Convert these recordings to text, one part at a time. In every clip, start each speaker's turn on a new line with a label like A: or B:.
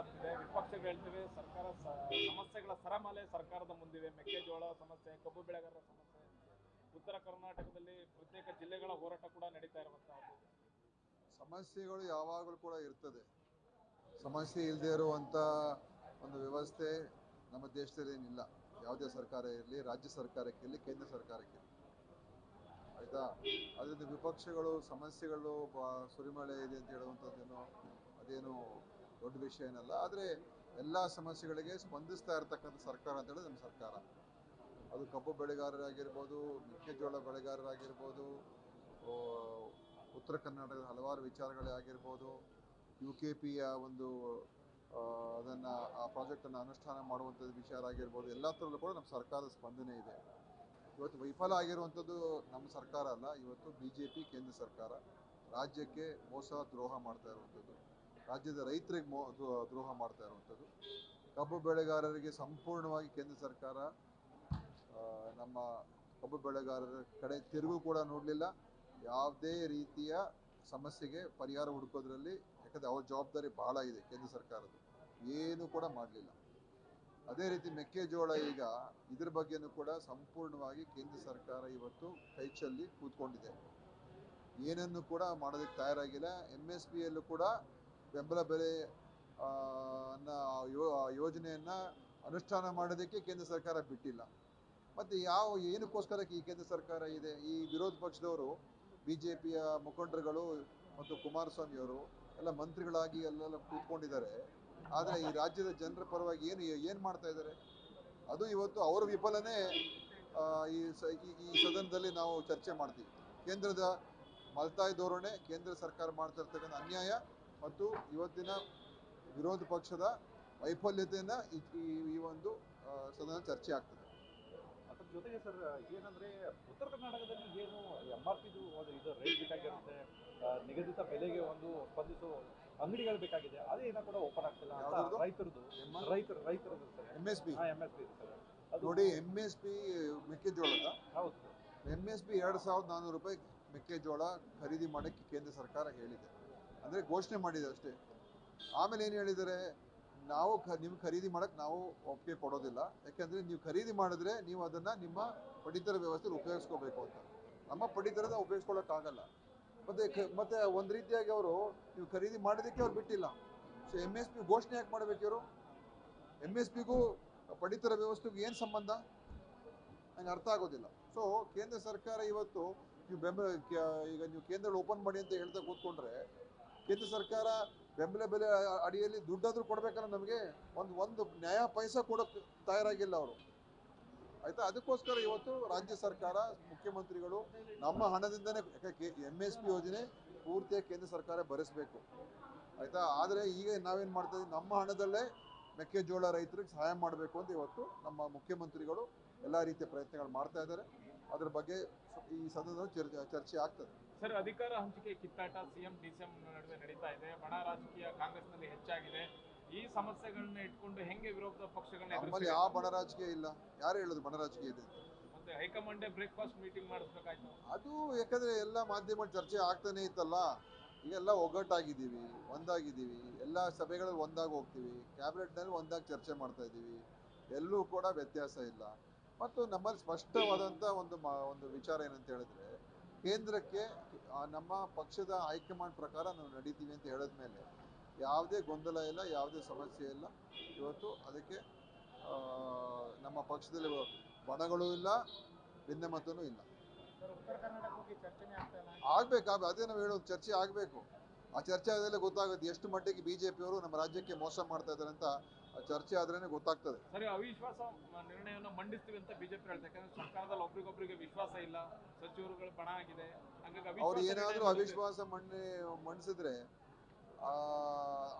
A: ಆಗ್ತಿದೆ ವಿಪಕ್ಷಗಳು ಹೇಳ್ತಿವೆ, ಸರ್ಕಾರ ಸಮಸ್ಯೆಗಳ ಸರಮಾಲೆ ಸರ್ಕಾರದ ಮುಂದಿವೆ ಮೆಕ್ಕೆಜೋಳ ಸಮಸ್ಯೆ, ಕಬ್ಬು ಬೆಳೆಗಾರರ ಸಮಸ್ಯೆ. ಉತ್ತರ ಕರ್ನಾಟಕದಲ್ಲಿ ಪ್ರತ್ಯೇಕ ಜಿಲ್ಲೆಗಳ ಹೋರಾಟ ಕೂಡ ನಡೀತಾ ಇರುವಂತಹದ್ದು
B: ಸಮಸ್ಯೆಗಳು ಯಾವಾಗಲೂ ಕೂಡ ಇರ್ತದೆ. ಸಮಸ್ಯೆ ಇಲ್ಲದೆ ಇರುವಂಥ ಒಂದು ವ್ಯವಸ್ಥೆ ನಮ್ಮ ದೇಶದಲ್ಲಿ ಏನಿಲ್ಲ. ಯಾವುದೇ ಸರ್ಕಾರ ಇರಲಿ, ರಾಜ್ಯ ಸರ್ಕಾರಕ್ಕೆ ಇರಲಿ, ಕೇಂದ್ರ ಸರ್ಕಾರಕ್ಕಿರಲಿ ಆಯ್ತಾ? ಅದರಿಂದ ವಿಪಕ್ಷಗಳು ಸಮಸ್ಯೆಗಳು ಸುರಿಮಳೆ ಇದೆ ಅಂತ ಹೇಳುವಂಥದ್ದೇನು ಅದೇನು ದೊಡ್ಡ ವಿಷಯ ಏನಲ್ಲ, ಆದರೆ ಎಲ್ಲ ಸಮಸ್ಯೆಗಳಿಗೆ ಸ್ಪಂದಿಸ್ತಾ ಇರತಕ್ಕಂಥ ಸರ್ಕಾರ ಅಂತ ಹೇಳಿದ್ರೆ ನಮ್ಮ ಸರ್ಕಾರ. ಅದು ಕಬ್ಬು ಬೆಳೆಗಾರರಾಗಿರ್ಬೋದು, ಮೆಕ್ಕೆಜೋಳ ಬೆಳೆಗಾರರಾಗಿರ್ಬೋದು ಉತ್ತರ ಕರ್ನಾಟಕದ ಹಲವಾರು ವಿಚಾರಗಳೇ ಆಗಿರ್ಬೋದು. ಯು ಕೆ ಪಿಯ ಒಂದು ಅದನ್ನು, ಆ ಪ್ರಾಜೆಕ್ಟನ್ನು ಅನುಷ್ಠಾನ ಮಾಡುವಂಥದ್ದು ವಿಚಾರ ಆಗಿರ್ಬೋದು, ಎಲ್ಲ ಥರಲ್ಲೂ ಕೂಡ ನಮ್ಮ ಸರ್ಕಾರದ ಸ್ಪಂದನೆ ಇದೆ. ಇವತ್ತು ವೈಫಲ ಆಗಿರುವಂಥದ್ದು ನಮ್ಮ ಸರ್ಕಾರ ಅಲ್ಲ, ಇವತ್ತು ಬಿ ಜೆ ಪಿ ಕೇಂದ್ರ ಸರ್ಕಾರ. ರಾಜ್ಯಕ್ಕೆ ಮೋಸ, ದ್ರೋಹ ಮಾಡ್ತಾ ಇರುವಂಥದ್ದು ರಾಜ್ಯದ ರೈತರಿಗೆ ಮೋ, ದ್ರೋ- ದ್ರೋಹ ಮಾಡ್ತಾ ಇರುವಂಥದ್ದು. ಕಬ್ಬು ಬೆಳೆಗಾರರಿಗೆ ಸಂಪೂರ್ಣವಾಗಿ ಕೇಂದ್ರ ಸರ್ಕಾರ ನಮ್ಮ ಕಬ್ಬು ಬೆಳೆಗಾರರ ಕಡೆ ತಿರುಗು ಕೂಡ ನೋಡಲಿಲ್ಲ. ಯಾವುದೇ ರೀತಿಯ ಸಮಸ್ಯೆಗೆ ಪರಿಹಾರ ಹುಡುಕೋದ್ರಲ್ಲಿ ಯಾಕಂದರೆ ಅವ್ರ ಜವಾಬ್ದಾರಿ ಬಹಳ ಇದೆ ಕೇಂದ್ರ ಸರ್ಕಾರದ್ದು. ಏನು ಕೂಡ ಮಾಡಲಿಲ್ಲ. ಅದೇ ರೀತಿ ಮೆಕ್ಕೆಜೋಳ ಈಗ ಇದ್ರ ಬಗ್ಗೆನೂ ಕೂಡ ಸಂಪೂರ್ಣವಾಗಿ ಕೇಂದ್ರ ಸರ್ಕಾರ ಇವತ್ತು ಕೈಚಲ್ಲಿ ಕೂತ್ಕೊಂಡಿದೆ. ಏನನ್ನು ಕೂಡ ಮಾಡೋದಕ್ಕೆ ತಯಾರಾಗಿಲ್ಲ. ಎಂ ಎಸ್ ಪಿಯಲ್ಲೂ ಕೂಡ ಬೆಂಬಲ ಬೆಲೆ ಆ, ಯೋಜನೆಯನ್ನು ಅನುಷ್ಠಾನ ಮಾಡೋದಕ್ಕೆ ಕೇಂದ್ರ ಸರ್ಕಾರ ಬಿಟ್ಟಿಲ್ಲ. ಮತ್ತು ಯಾವ ಏನಕ್ಕೋಸ್ಕರ ಈ ಕೇಂದ್ರ ಸರ್ಕಾರ ಇದೆ? ಈ ವಿರೋಧ ಪಕ್ಷದವರು ಬಿ ಜೆ ಪಿಯ ಮುಖಂಡರುಗಳು ಮತ್ತು ಕುಮಾರಸ್ವಾಮಿಯವರು ಎಲ್ಲ ಮಂತ್ರಿಗಳಾಗಿ ಅಲ್ಲೆಲ್ಲ ಕೂತ್ಕೊಂಡಿದ್ದಾರೆ. ಆದರೆ ಈ ರಾಜ್ಯದ ಜನರ ಪರವಾಗಿ ಏನು ಏನು ಮಾಡ್ತಾ ಇದ್ದಾರೆ? ಅದು ಇವತ್ತು ಅವರ ವಿಫಲನೇ ಈ- ಈ ಸದನದಲ್ಲಿ ನಾವು ಚರ್ಚೆ ಮಾಡ್ತೀವಿ. ಕೇಂದ್ರದ ಮಲ್ತಾಯಿ ಧೋರಣೆ ಕೇಂದ್ರ ಸರ್ಕಾರ ಮಾಡ್ತಾ ಇರ್ತಕ್ಕಂಥ ಅನ್ಯಾಯ ಮತ್ತು ಇವತ್ತಿನ ವಿರೋಧ ಪಕ್ಷದ ವೈಫಲ್ಯತೆಯನ್ನು ಈ ಒಂದು ಸದನ ಚರ್ಚೆ ಆಗ್ತದೆ.
C: ಅದ್ರ ಜೊತೆಗೆ ಸರ್ ಏನಂದ್ರೆ ಉತ್ತರ ಕರ್ನಾಟಕದಲ್ಲಿ ಏನು ಎಂ ಆರ್ ಪಿದು ಒಂದು ಇದು ರೇಟ್ ಬೇಕಾಗಿರುತ್ತೆ ನಿಗದಿತ ಬೆಲೆಗೆ ಒಂದು ಸ್ಪಂದಿಸೋ ಅಂಗಡಿಗಳು ಬೇಕಾಗಿದೆ ಅದೇ ಏನೋ ಕೂಡ ಓಪನ್ ಆಗ್ತಿಲ್ಲ ಅಂತ ರೈತರದು ರೈತರ ರೈತರದ್ದು sir.
B: M S P
C: M S P sir.
B: ನೋಡಿ ಎಂ ಎಸ್ ಪಿ ಮೆಕ್ಕೆಜೋಳದ
C: ಹೌದು.
B: ಎಂ ಎಸ್ ಪಿ ಎರಡು ಸಾವಿರದ ನಾನ್ನೂರು ರೂಪಾಯಿ ಮೆಕ್ಕೆಜೋಳ ಖರೀದಿ ಮಾಡೋಕ್ಕೆ ಕೇಂದ್ರ ಸರ್ಕಾರ ಹೇಳಿದೆ. ಅಂದರೆ ಘೋಷಣೆ ಮಾಡಿದೆ ಅಷ್ಟೇ. ಆಮೇಲೆ ಏನು ಹೇಳಿದರೆ ನಾವು ನೀವು ಖರೀದಿ ಮಾಡೋಕ್ಕೆ ನಾವು ಒಪ್ಪಿಗೆ ಕೊಡೋದಿಲ್ಲ. ಯಾಕೆಂದರೆ ನೀವು ಖರೀದಿ ಮಾಡಿದ್ರೆ ನೀವು ಅದನ್ನು ನಿಮ್ಮ ಪಡಿತರ ವ್ಯವಸ್ಥೆಯಲ್ಲಿ ಉಪಯೋಗಿಸ್ಕೋಬೇಕು ಅಂತ. ನಮ್ಮ ಪಡಿತರದ ಉಪಯೋಗಿಸ್ಕೊಳ್ಳೋಕ್ಕಾಗಲ್ಲ ಮತ್ತೆ ಮತ್ತು ಒಂದು ರೀತಿಯಾಗಿ ಅವರು, ನೀವು ಖರೀದಿ ಮಾಡೋದಕ್ಕೆ ಅವ್ರು ಬಿಟ್ಟಿಲ್ಲ. ಸೊ ಎಂ ಎಸ್ ಪಿ ಘೋಷಣೆ ಯಾಕೆ ಮಾಡಬೇಕು ಇವರು? ಎಂ ಎಸ್ ಪಿಗೂ ಪಡಿತರ ವ್ಯವಸ್ಥೆಗೂ ಏನು ಸಂಬಂಧ? ನನಗೆ ಅರ್ಥ ಆಗೋದಿಲ್ಲ. ಸೊ ಕೇಂದ್ರ ಸರ್ಕಾರ ಇವತ್ತು, ನೀವು ಬೆಂಬಲ ಈಗ ನೀವು ಕೇಂದ್ರ ಓಪನ್ ಮಾಡಿ ಅಂತ ಹೇಳ್ತಾ ಕೂತ್ಕೊಂಡ್ರೆ ಕೇಂದ್ರ ಸರ್ಕಾರ ಬೆಂಬಲ ಬೆಲೆ ಅಡಿಯಲ್ಲಿ ದುಡ್ಡಾದ್ರೂ ಕೊಡ್ಬೇಕಂದ್ರೆ ನಮಗೆ ಒಂದು ಒಂದು ನ್ಯಾಯ ಪೈಸ ಕೊಡೋಕ್ಕೆ ತಯಾರಾಗಿಲ್ಲ ಅವರು. ಆಯ್ತಾ? ಅದಕ್ಕೋಸ್ಕರ ಇವತ್ತು ರಾಜ್ಯ ಸರ್ಕಾರ, ಮುಖ್ಯಮಂತ್ರಿಗಳು ನಮ್ಮ ಹಣದಿಂದನೇ ಎಂ ಎಸ್ ಪಿ ಯೋಜನೆ ಪೂರ್ತಿಯಾಗಿ ಕೇಂದ್ರ ಸರ್ಕಾರ ಭರಿಸಬೇಕು. ಆಯ್ತಾ? ಆದರೆ ಈಗ ನಾವೇನು ಮಾಡ್ತಾ ಇದ್ದೀವಿ ನಮ್ಮ ಹಣದಲ್ಲೇ ಮೆಕ್ಕೆಜೋಳ ರೈತರಿಗೆ ಸಹಾಯ ಮಾಡಬೇಕು ಅಂತ ಇವತ್ತು ನಮ್ಮ ಮುಖ್ಯಮಂತ್ರಿಗಳು ಎಲ್ಲ ರೀತಿಯ ಪ್ರಯತ್ನಗಳು ಮಾಡ್ತಾ ಇದ್ದಾರೆ. ಅದ್ರ ಬಗ್ಗೆ ಈ ಸದನದಲ್ಲಿ ಚರ್ಚೆ ಚರ್ಚೆ ಆಗ್ತದೆ.
A: ಸರ್ ಅಧಿಕಾರ ಹಂಚಿಕೆ ಕಿತ್ತಾಟ ಸಿಎಂ ಡಿಸಿಎಂ ನಡುವೆ ನಡೀತಾ ಇದೆ. ಬಣ ರಾಜಕೀಯ ಕಾಂಗ್ರೆಸ್ನಲ್ಲಿ ಹೆಚ್ಚಾಗಿದೆ. ಈ ಸಮಸ್ಯೆಗಳನ್ನ ಇಟ್ಕೊಂಡು ಹೆಂಗೆ ವಿರೋಧ ಪಕ್ಷಗಳನ್ನ
B: ನಮ್ಮಲ್ಲಿ
A: ಎದುರಿಸ್ಬೇಕು?
B: ಯಾವ ಬಣ ರಾಜಕೀಯ ಇಲ್ಲ. ಯಾರು ಹೇಳೋದು ಬಣ ರಾಜಕೀಯ ಇದೆ
A: ಮತ್ತೆ ಹೈಕಮಾಂಡ್ ಬ್ರೇಕ್ಫಾಸ್ಟ್ ಮೀಟಿಂಗ್ ಮಾಡಿಸ್ಬೇಕಾಯ್ತು?
B: ಅದು ಯಾಕಂದ್ರೆ ಎಲ್ಲ ಮಾಧ್ಯಮ ಚರ್ಚೆ ಆಗ್ತಾನೆ ಇತ್ತಲ್ಲ. ಈಗೆಲ್ಲ ಒಗ್ಗಟ್ಟಾಗಿದ್ದೀವಿ ಒಂದಾಗಿದ್ದೀವಿ. ಎಲ್ಲ ಸಭೆಗಳಲ್ಲಿ ಒಂದಾಗಿ ಹೋಗ್ತೀವಿ. ಕ್ಯಾಬಿನೆಟ್ನಲ್ಲಿ ಒಂದಾಗಿ ಚರ್ಚೆ ಮಾಡ್ತಾ ಇದ್ದೀವಿ. ಎಲ್ಲೂ ಕೂಡ ವ್ಯತ್ಯಾಸ ಇಲ್ಲ. ಮತ್ತು ನಮ್ಮಲ್ಲಿ ಸ್ಪಷ್ಟವಾದಂಥ ಒಂದು ಮಾ, ಒಂದು ವಿಚಾರ ಏನಂತ ಹೇಳಿದ್ರೆ, ಕೇಂದ್ರಕ್ಕೆ ನಮ್ಮ ಪಕ್ಷದ ಹೈಕಮಾಂಡ್ ಪ್ರಕಾರ ನಾವು ನಡೀತೀವಿ ಅಂತ ಹೇಳಿದ್ಮೇಲೆ ಯಾವುದೇ ಗೊಂದಲ ಇಲ್ಲ, ಯಾವುದೇ ಸಮಸ್ಯೆ ಇಲ್ಲ. ಇವತ್ತು ಅದಕ್ಕೆ ನಮ್ಮ ಪಕ್ಷದಲ್ಲಿ ಬಣಗಳು ಇಲ್ಲ, ಭಿನ್ನಮತನೂ ಇಲ್ಲ. ಆಗ್ಬೇಕು ಆಗ- ಅದೇ ನಾವು ಹೇಳೋದು, ಚರ್ಚೆ ಆಗಬೇಕು. ಆ ಚರ್ಚೆ ಆದ್ರೆ ಗೊತ್ತಾಗುತ್ತೆ ಎಷ್ಟು ಮಟ್ಟಿಗೆ ಬಿಜೆಪಿಯವರು ನಮ್ಮ ರಾಜ್ಯಕ್ಕೆ ಮೋಸ ಮಾಡ್ತಾ ಇದ್ದಾರೆ ಅಂತ ಚರ್ಚೆ ಆದ್ರೇನೆ ಗೊತ್ತಾಗ್ತದೆ.
A: ಸರಿ ಅವಿಶ್ವಾಸ ನಿರ್ಣಯವನ್ನು ಮಂಡಿಸ್ತೀವಿ ಅಂತ ಬಿಜೆಪಿ ಹೇಳ್ತಾರೆ ಯಾಕಂದ್ರೆ ಸರ್ಕಾರದಲ್ಲಿ ಒಬ್ರಿಗೊಬ್ರಿಗೆ ವಿಶ್ವಾಸ ಇಲ್ಲ ಸಚಿವರುಗಳು ಬಣ ಆಗಿದೆ. ಹಂಗಾಗಿ
B: ಅವ್ರು ಏನಾದರೂ ಅವಿಶ್ವಾಸ ಮಣ್ಣೆ ಮಂಡಿಸಿದ್ರೆ ಆ,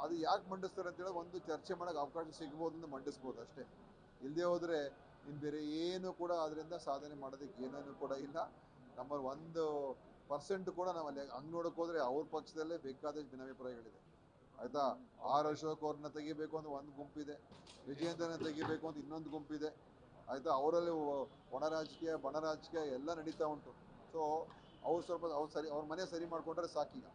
B: ಅದು ಯಾಕೆ ಮಂಡಿಸ್ತಾರೆ ಅಂತೇಳಿ ಒಂದು ಚರ್ಚೆ ಮಾಡೋಕೆ ಅವಕಾಶ ಸಿಗ್ಬೋದು ಅಂತ ಮಂಡಿಸ್ಬೋದು ಅಷ್ಟೇ. ಇಲ್ಲದೆ ಹೋದ್ರೆ ಇನ್ನು ಬೇರೆ ಏನು ಕೂಡ ಅದರಿಂದ ಸಾಧನೆ ಮಾಡೋದಕ್ಕೆ ಏನೇನು ಕೂಡ ಇಲ್ಲ. ನಮ್ಮಲ್ಲಿ ಒಂದು ಪರ್ಸೆಂಟ್ ಕೂಡ ನಾವಲ್ಲಿ ಹಂಗ್ ನೋಡೋಕೆ ಹೋದ್ರೆ ಅವ್ರ ಪಕ್ಷದಲ್ಲೇ ಬೇಕಾದಷ್ಟು ಭಿನ್ನಾಭಿಪ್ರಾಯಗಳಿದೆ. ಆಯ್ತಾ? ಆರ್ ಅಶೋಕ್ ಅವ್ರನ್ನ ತೆಗಿಬೇಕು ಅಂತ ಒಂದು ಗುಂಪಿದೆ. ವಿಜಯೇಂದ್ರನ ತೆಗಿಬೇಕು ಅಂತ ಇನ್ನೊಂದು ಗುಂಪಿದೆ. ಆಯ್ತಾ? ಅವರಲ್ಲಿ ಒಣ ರಾಜಕೀಯ, ಬಣ ರಾಜಕೀಯ ಎಲ್ಲ ನಡೀತಾ ಉಂಟು. ಸೊ ಅವ್ರು ಸ್ವಲ್ಪ ಅವ್ರು ಸರಿ, ಅವ್ರ ಮನೆ ಸರಿ ಮಾಡ್ಕೊಂಡ್ರೆ ಸಾಕೀಗ.